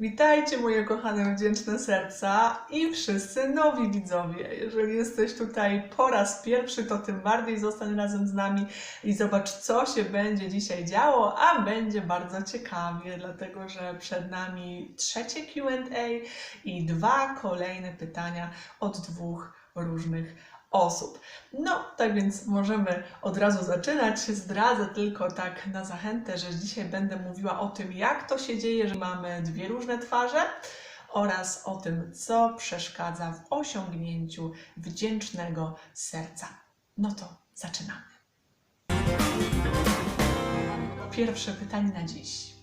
Witajcie moje kochane wdzięczne serca i wszyscy nowi widzowie. Jeżeli jesteś tutaj po raz pierwszy, to tym bardziej zostań razem z nami i zobacz, co się będzie dzisiaj działo, a będzie bardzo ciekawie, dlatego że przed nami trzecie QA i dwa kolejne pytania od dwóch różnych osób. No, tak więc możemy od razu zaczynać. Zdradzę tylko tak na zachętę, że dzisiaj będę mówiła o tym, jak to się dzieje, że mamy dwie różne twarze oraz o tym, co przeszkadza w osiągnięciu wdzięcznego serca. No to zaczynamy. Pierwsze pytanie na dziś.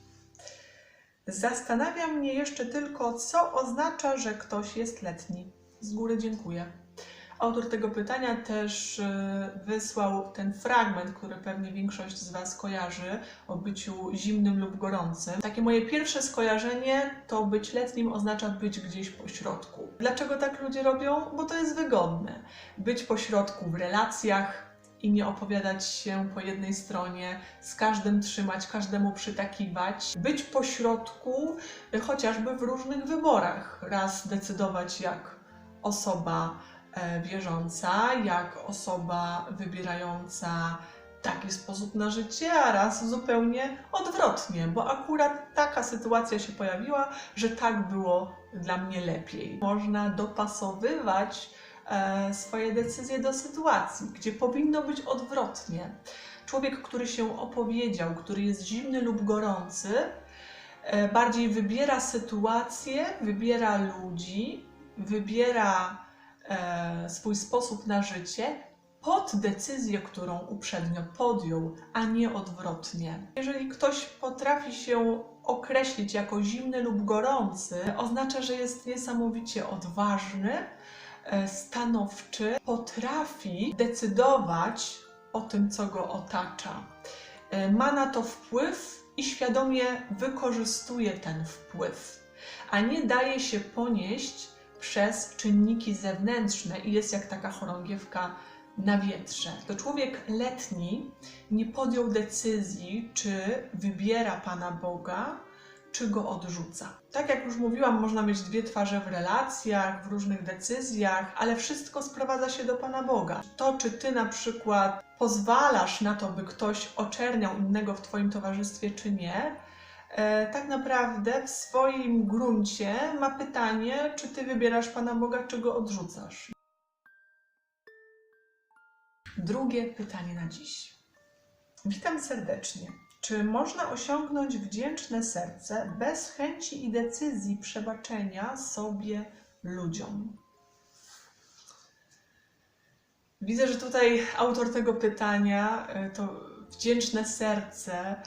Zastanawia mnie jeszcze tylko, co oznacza, że ktoś jest letni. Z góry dziękuję. Autor tego pytania też e, wysłał ten fragment, który pewnie większość z Was kojarzy, o byciu zimnym lub gorącym. Takie moje pierwsze skojarzenie to być letnim oznacza być gdzieś po środku. Dlaczego tak ludzie robią? Bo to jest wygodne. Być po środku w relacjach, i nie opowiadać się po jednej stronie, z każdym trzymać, każdemu przytakiwać, być po środku, y, chociażby w różnych wyborach. Raz decydować jak osoba e, wierząca, jak osoba wybierająca taki sposób na życie, a raz zupełnie odwrotnie, bo akurat taka sytuacja się pojawiła, że tak było dla mnie lepiej. Można dopasowywać e, swoje decyzje do sytuacji, gdzie powinno być odwrotnie. Człowiek, który się opowiedział, który jest zimny lub gorący, e, bardziej wybiera sytuację, wybiera ludzi, wybiera e, swój sposób na życie pod decyzję, którą uprzednio podjął, a nie odwrotnie. Jeżeli ktoś potrafi się określić jako zimny lub gorący, oznacza, że jest niesamowicie odważny, e, stanowczy, potrafi decydować o tym, co go otacza. E, Ma na to wpływ i świadomie wykorzystuje ten wpływ, a nie daje się ponieść przez czynniki zewnętrzne i jest jak taka chorągiewka na wietrze. To człowiek letni nie podjął decyzji, czy wybiera Pana Boga, czy go odrzuca. Tak jak już mówiłam, można mieć dwie twarze w relacjach, w różnych decyzjach, ale wszystko sprowadza się do Pana Boga. To, czy ty na przykład pozwalasz na to, by ktoś oczerniał innego w Twoim towarzystwie, czy nie, tak naprawdę w swoim gruncie ma pytanie, czy ty wybierasz Pana Boga, czy go odrzucasz. Drugie pytanie na dziś. Witam serdecznie. Czy można osiągnąć wdzięczne serce bez chęci i decyzji przebaczenia sobie ludziom? Widzę, że tutaj autor tego pytania e, to wdzięczne serce e,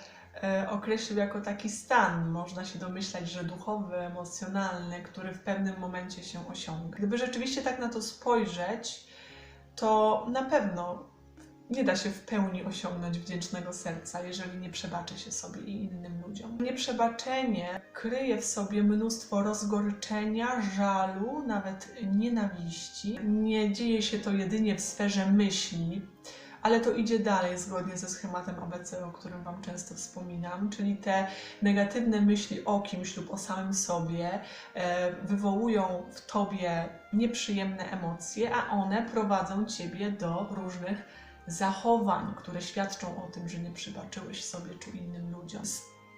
określił jako taki stan, można się domyślać, że duchowy, emocjonalny, który w pewnym momencie się osiąga. Gdyby rzeczywiście tak na to spojrzeć, to na pewno nie da się w pełni osiągnąć wdzięcznego serca, jeżeli nie przebaczy się sobie i innym ludziom. Nieprzebaczenie kryje w sobie mnóstwo rozgoryczenia, żalu, nawet nienawiści. Nie dzieje się to jedynie w sferze myśli, ale to idzie dalej zgodnie ze schematem ABC, o którym Wam często wspominam, czyli te negatywne myśli o kimś lub o samym sobie e, wywołują w Tobie nieprzyjemne emocje, a one prowadzą Ciebie do różnych zachowań, które świadczą o tym, że nie przebaczyłeś sobie czy innym ludziom.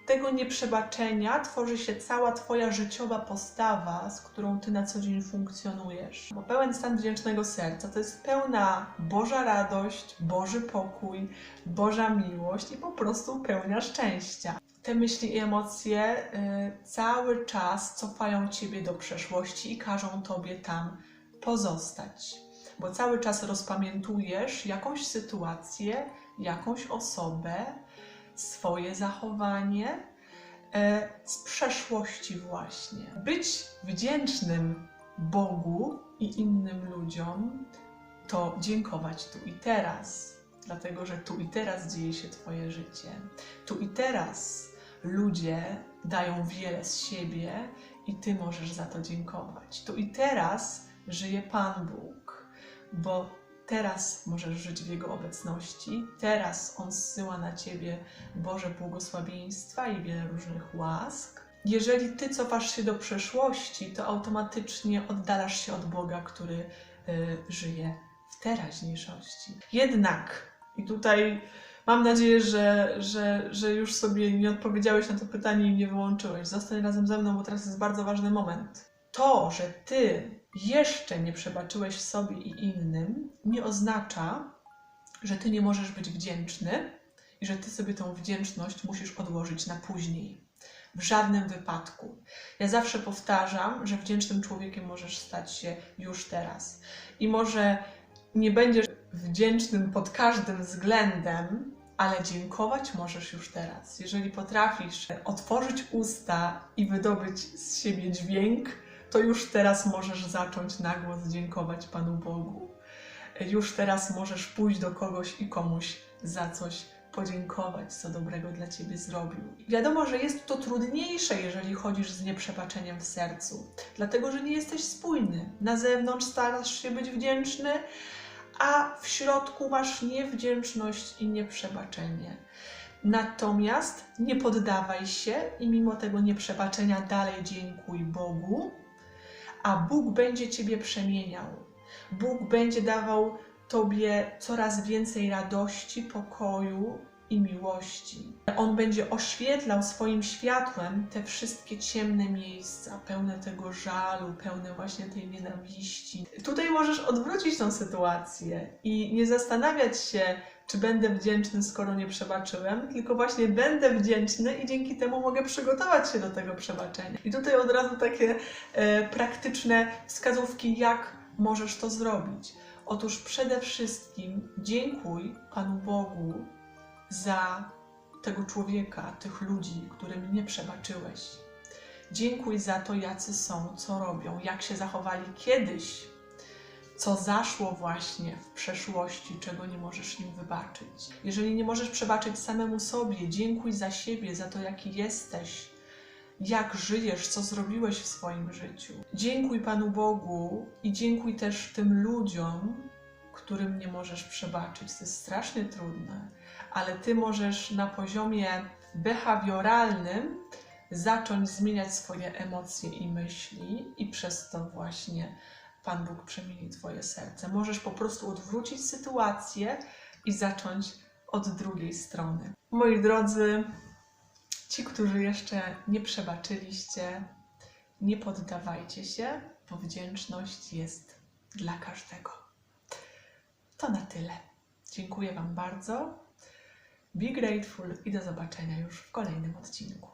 Tego nieprzebaczenia tworzy się cała Twoja życiowa postawa, z którą Ty na co dzień funkcjonujesz. Bo pełen stan wdzięcznego serca to jest pełna Boża radość, Boży pokój, Boża miłość i po prostu pełnia szczęścia. Te myśli i emocje y, cały czas cofają Ciebie do przeszłości i każą Tobie tam pozostać bo cały czas rozpamiętujesz jakąś sytuację, jakąś osobę, swoje zachowanie e, z przeszłości, właśnie. Być wdzięcznym Bogu i innym ludziom to dziękować tu i teraz, dlatego że tu i teraz dzieje się Twoje życie. Tu i teraz ludzie dają wiele z siebie i Ty możesz za to dziękować. Tu i teraz żyje Pan Bóg bo teraz możesz żyć w Jego obecności, teraz On zsyła na Ciebie Boże błogosławieństwa i wiele różnych łask. jeżeli ty cofasz się do przeszłości, to automatycznie oddalasz się od Boga, który y, żyje w teraźniejszości. Jednak, i tutaj mam nadzieję, że, że, że już sobie nie odpowiedziałeś na to pytanie i nie wyłączyłeś. Zostań razem ze mną, bo teraz jest bardzo ważny moment. To, że ty jeszcze nie przebaczyłeś sobie i innym, nie oznacza, że ty nie możesz być wdzięczny i że ty sobie tą wdzięczność musisz odłożyć na później. W żadnym wypadku. Ja zawsze powtarzam, że wdzięcznym człowiekiem możesz stać się już teraz. I może nie będziesz wdzięcznym pod każdym względem, ale dziękować możesz już teraz. Jeżeli potrafisz otworzyć usta i wydobyć z siebie dźwięk, to już teraz możesz zacząć na głos dziękować Panu Bogu. Już teraz możesz pójść do kogoś i komuś za coś podziękować, co dobrego dla ciebie zrobił. Wiadomo, że jest to trudniejsze, jeżeli chodzisz z nieprzebaczeniem w sercu, dlatego że nie jesteś spójny. Na zewnątrz starasz się być wdzięczny, a w środku masz niewdzięczność i nieprzebaczenie. Natomiast nie poddawaj się i mimo tego nieprzebaczenia dalej dziękuj Bogu, a Bóg będzie ciebie przemieniał. Bóg będzie dawał Tobie coraz więcej radości, pokoju i miłości. On będzie oświetlał swoim światłem te wszystkie ciemne miejsca, pełne tego żalu, pełne właśnie tej nienawiści. Tutaj możesz odwrócić tą sytuację i nie zastanawiać się, czy będę wdzięczny, skoro nie przebaczyłem, tylko właśnie będę wdzięczny i dzięki temu mogę przygotować się do tego przebaczenia. I tutaj od razu takie e, praktyczne wskazówki, jak możesz to zrobić. Otóż przede wszystkim dziękuj Panu Bogu za tego człowieka, tych ludzi, którym nie przebaczyłeś. Dziękuj za to, jacy są, co robią, jak się zachowali kiedyś, co zaszło właśnie w przeszłości, czego nie możesz im wybaczyć. Jeżeli nie możesz przebaczyć samemu sobie, dziękuj za siebie, za to, jaki jesteś, jak żyjesz, co zrobiłeś w swoim życiu. Dziękuj Panu Bogu i dziękuj też tym ludziom, którym nie możesz przebaczyć. To jest strasznie trudne, ale Ty możesz na poziomie behawioralnym zacząć zmieniać swoje emocje i myśli, i przez to właśnie Pan Bóg przemieni Twoje serce. Możesz po prostu odwrócić sytuację i zacząć od drugiej strony. Moi drodzy, ci, którzy jeszcze nie przebaczyliście, nie poddawajcie się, bo wdzięczność jest dla każdego. To na tyle. Dziękuję Wam bardzo. Be grateful i do zobaczenia już w kolejnym odcinku.